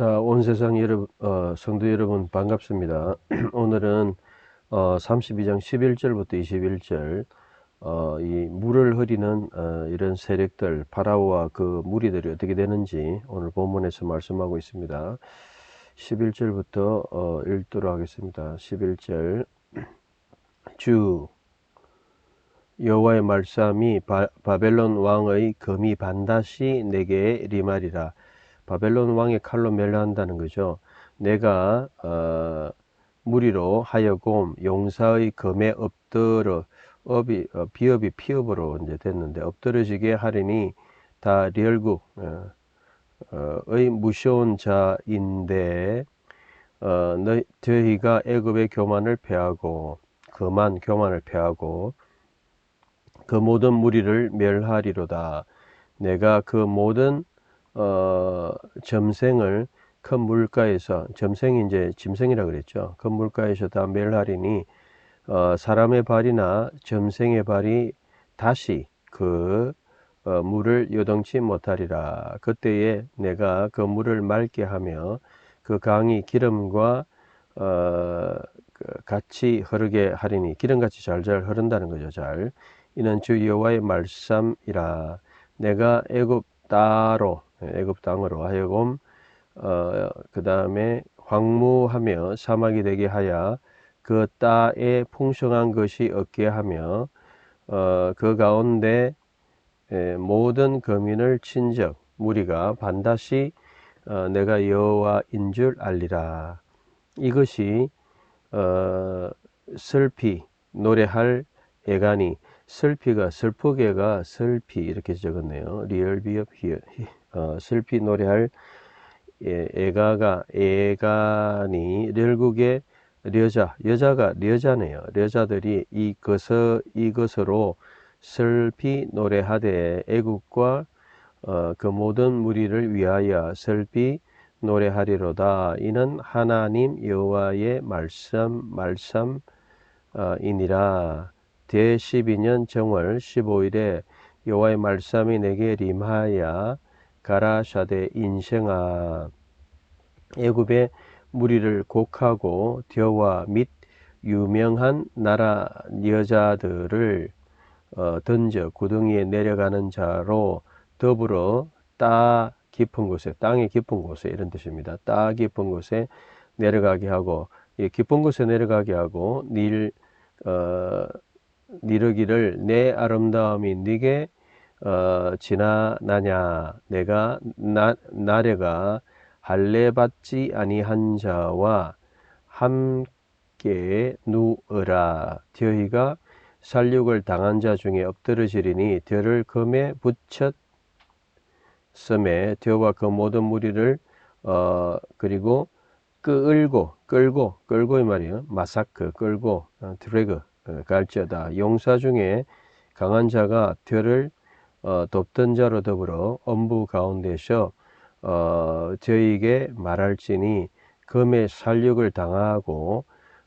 자, 온 세상 여러분, 어, 성도 여러분 반갑습니다. 오늘은 어, 32장 11절부터 21절 어, 이 물을 흐리는 어, 이런 세력들 파라오와 그 무리들이 어떻게 되는지 오늘 본문에서 말씀하고 있습니다. 11절부터 어, 읽도록 하겠습니다. 11절 주 여호와의 말씀이 바, 바벨론 왕의 검이 반드시 내게 리말이라 바벨론 왕의 칼로 멸한다는 거죠. 내가 어, 무리로 하여금 용사의 검에 엎드러 업이 어, 비업이 피업으로 이제 됐는데 엎드러지게 하리니 다 리얼국 어, 어, 의 무서운 자인데 어, 너, 저희가 애굽의 교만을 패하고 그만 교만을 패하고 그 모든 무리를 멸하리로다. 내가 그 모든 어, 점생을 큰 물가에서 점생이 이제 짐승이라 그랬죠. 큰 물가에서 다 멸하리니 어, 사람의 발이나 점생의 발이 다시 그 어, 물을 요동치 못하리라. 그때에 내가 그 물을 맑게 하며 그 강이 기름과 어, 그 같이 흐르게 하리니 기름같이 잘잘 흐른다는 거죠. 잘 이는 주 여호와의 말씀이라. 내가 애굽 따로 애굽 땅으로 하여금 어, 그 다음에 황무하며 사막이 되게 하여 그 땅에 풍성한 것이 없게 하며 어, 그 가운데 에, 모든 거민을 친적 무리가 반드시 어, 내가 여호와인 줄 알리라. 이것이 어, 슬피 노래할 애간이 슬피가 슬프게가 슬피 이렇게 적었네요. 리얼 비업 히어 어, 슬피 노래할 예, 애가가 애간이 렬국의 여자 여자가 여자네요. 여자들이 이것을 이것으로 슬피 노래하되 애국과 어, 그 모든 무리를 위하여 슬피 노래하리로다. 이는 하나님 여호와의 말씀 말씀이니라. 대 12년 정월 15일에 여호와의 말씀이 내게 림하여 가라샤데 인생아 애굽의 무리를 곡하고 뎌와 및 유명한 나라 여자들을 어, 던져 구덩이에 내려가는 자로 더불어 따 깊은 곳에 땅의 깊은 곳에 이런 뜻입니다. 따 깊은 곳에 내려가게 하고 이 깊은 곳에 내려가게 하고 닐 어, 니르기를 내 아름다움이 네게 어, 지나나냐. 내가 나, 나래가 할례 받지 아니한 자와 함께 누으라. 저희가 살육을 당한 자 중에 엎드러지리니 벼를 금에 붙였 섬에 저와 그 모든 무리를 어 그리고 끌고 끌고 끌고 이 말이에요. 마사크 끌고 어, 드래그 어, 갈지어다. 용사 중에 강한 자가 벼를 어, 돕던 자로 더불어 엄부 가운데서 어, 저에게 말할지니 금의 살육을 당하고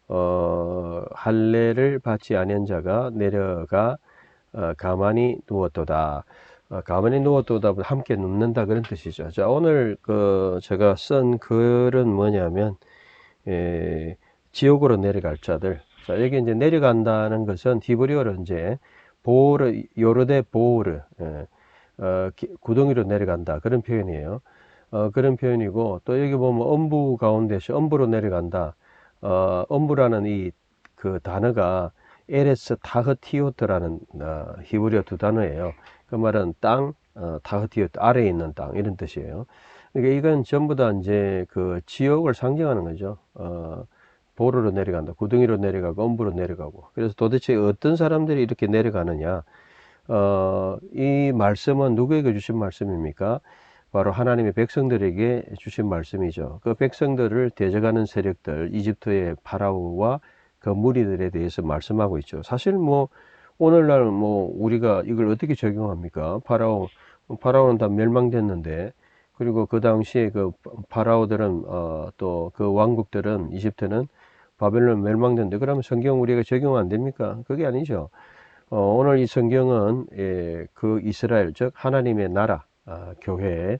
어, 할례를 받지 아니한 자가 내려가 어, 가만히 누웠도다. 어, 가만히 누웠도다 함께 눕는다 그런 뜻이죠. 자 오늘 그 제가 쓴 글은 뭐냐면 예, 지옥으로 내려갈 자들. 자 여기 이제 내려간다는 것은 히브리어로 이제 보르 요르데 보르 예, 어, 기, 구덩이로 내려간다 그런 표현이에요. 어, 그런 표현이고 또 여기 보면 엄부 가운데서 엄부로 내려간다. 어, 엄부라는 이 그 단어가 에레스 타흐티오트라는 어, 히브리어 두 단어예요. 그 말은 땅, 어, 타흐티오트 아래에 있는 땅 이런 뜻이에요. 그러니까 이건 전부 다 이제 그 지옥을 상징하는 거죠. 어, 보르로 내려간다. 구덩이로 내려가고 엄부로 내려가고. 그래서 도대체 어떤 사람들이 이렇게 내려가느냐? 어, 이 말씀은 누구에게 주신 말씀입니까? 바로 하나님의 백성들에게 주신 말씀이죠. 그 백성들을 대적하는 세력들, 이집트의 파라오와 그 무리들에 대해서 말씀하고 있죠. 사실 뭐 오늘날 뭐 우리가 이걸 어떻게 적용합니까? 파라오, 파라오는 다 멸망됐는데 그리고 그 당시에 그 파라오들은 어, 또 그 왕국들은 이집트는 바벨론 멸망됐는데 그러면 성경 우리가 적용 안 됩니까? 그게 아니죠. 어, 오늘 이 성경은 예, 그 이스라엘 즉 하나님의 나라 아, 교회의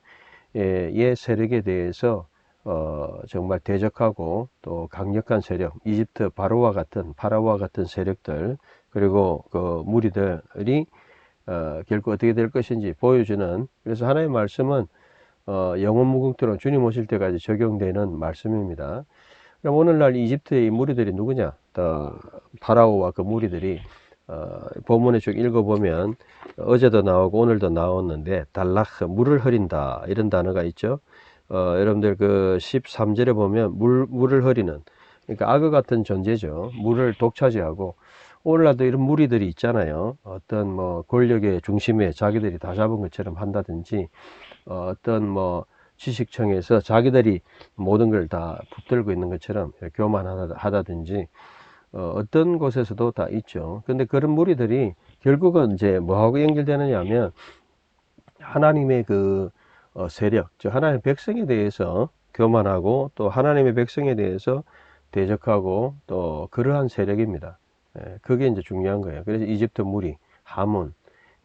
세력에 대해서 어, 정말 대적하고 또 강력한 세력, 이집트 바로와 같은 파라오와 같은 세력들 그리고 그 무리들이 어, 결국 어떻게 될 것인지 보여주는 그래서 하나의 말씀은 어, 영원 무궁토록 주님 오실 때까지 적용되는 말씀입니다. 오늘날 이집트의 무리들이 누구냐? 또 파라오와 그 무리들이 어, 본문에 쭉 읽어보면 어제도 나오고 오늘도 나왔는데 달라흐 물을 흐린다 이런 단어가 있죠. 어, 여러분들 그 13절에 보면 물, 물을 흐리는 그러니까 악어 같은 존재죠. 물을 독차지하고 오늘날도 이런 무리들이 있잖아요. 어떤 뭐 권력의 중심에 자기들이 다 잡은 것처럼 한다든지 어, 어떤 뭐 지식청에서 자기들이 모든 걸 다 붙들고 있는 것처럼 교만하다든지 어, 어떤 곳에서도 다 있죠. 근데 그런 무리들이 결국은 이제 뭐하고 연결되느냐 하면 하나님의 그 어, 세력, 즉 하나님의 백성에 대해서 교만하고 또 하나님의 백성에 대해서 대적하고 또 그러한 세력입니다. 예, 그게 이제 중요한 거예요. 그래서 이집트 무리, 하몬,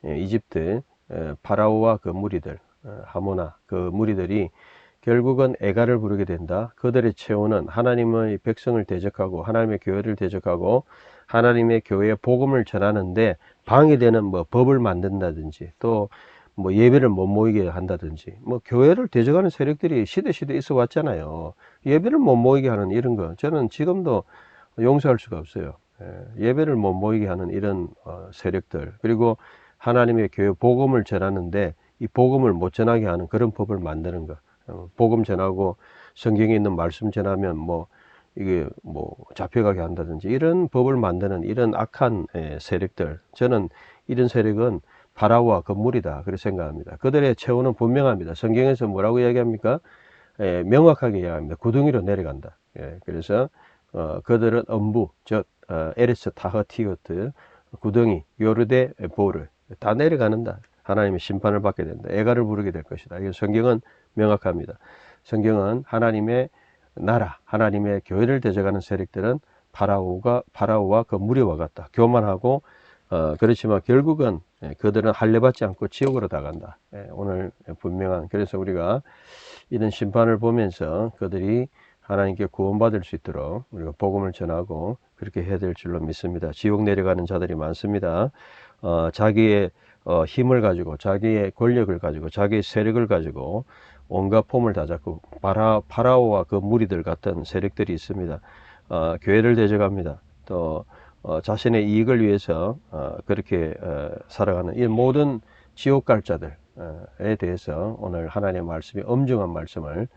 예, 이집트 예, 파라오와 그 무리들, 어, 하모나 그 무리들이 결국은 애가를 부르게 된다. 그들의 체온은 하나님의 백성을 대적하고 하나님의 교회를 대적하고 하나님의 교회의 복음을 전하는데 방해되는 뭐 법을 만든다든지 또 뭐 예배를 못 모이게 한다든지 뭐 교회를 대적하는 세력들이 시대 시대 있어 왔잖아요. 예배를 못 모이게 하는 이런 거 저는 지금도 용서할 수가 없어요. 예, 예배를 못 모이게 하는 이런 어, 세력들 그리고 하나님의 교회 복음을 전하는데 이 복음을 못 전하게 하는 그런 법을 만드는 것. 어, 복음 전하고 성경에 있는 말씀 전하면 뭐 이게 뭐 잡혀가게 한다든지 이런 법을 만드는 이런 악한 예, 세력들 저는 이런 세력은 파라오와 건물이다 그렇게 생각합니다. 그들의 체온은 분명합니다. 성경에서 뭐라고 이야기합니까? 예, 명확하게 이야기합니다. 구덩이로 내려간다. 예, 그래서 어, 그들은 엄부, 즉 어, 에레스 타허티어트 구덩이, 요르데 보르 다 내려가는다. 하나님의 심판을 받게 된다. 애가를 부르게 될 것이다. 이건 성경은 명확합니다. 성경은 하나님의 나라, 하나님의 교회를 대적하는 세력들은 파라오가 파라오와 그 무리와 같다. 교만하고 어, 그렇지만 결국은 예, 그들은 할례받지 않고 지옥으로 나간다. 예, 오늘 분명한 그래서 우리가 이런 심판을 보면서 그들이 하나님께 구원받을 수 있도록 우리가 복음을 전하고 그렇게 해야 될 줄로 믿습니다. 지옥 내려가는 자들이 많습니다. 어, 자기의 어, 힘을 가지고 자기의 권력을 가지고 자기의 세력을 가지고 온갖 폼을 다 잡고 파라, 파라오와 그 무리들 같은 세력들이 있습니다. 어, 교회를 대적합니다. 또 어, 자신의 이익을 위해서 어, 그렇게 어, 살아가는 이 모든 지옥 갈 자들에 대해서 오늘 하나님의 말씀이 엄중한 말씀을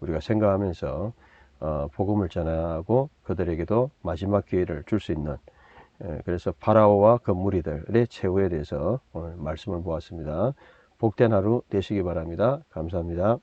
우리가 생각하면서 어, 복음을 전하고 그들에게도 마지막 기회를 줄 수 있는 예, 그래서 파라오와 그 무리들의 최후에 대해서 오늘 말씀을 보았습니다. 복된 하루 되시기 바랍니다. 감사합니다.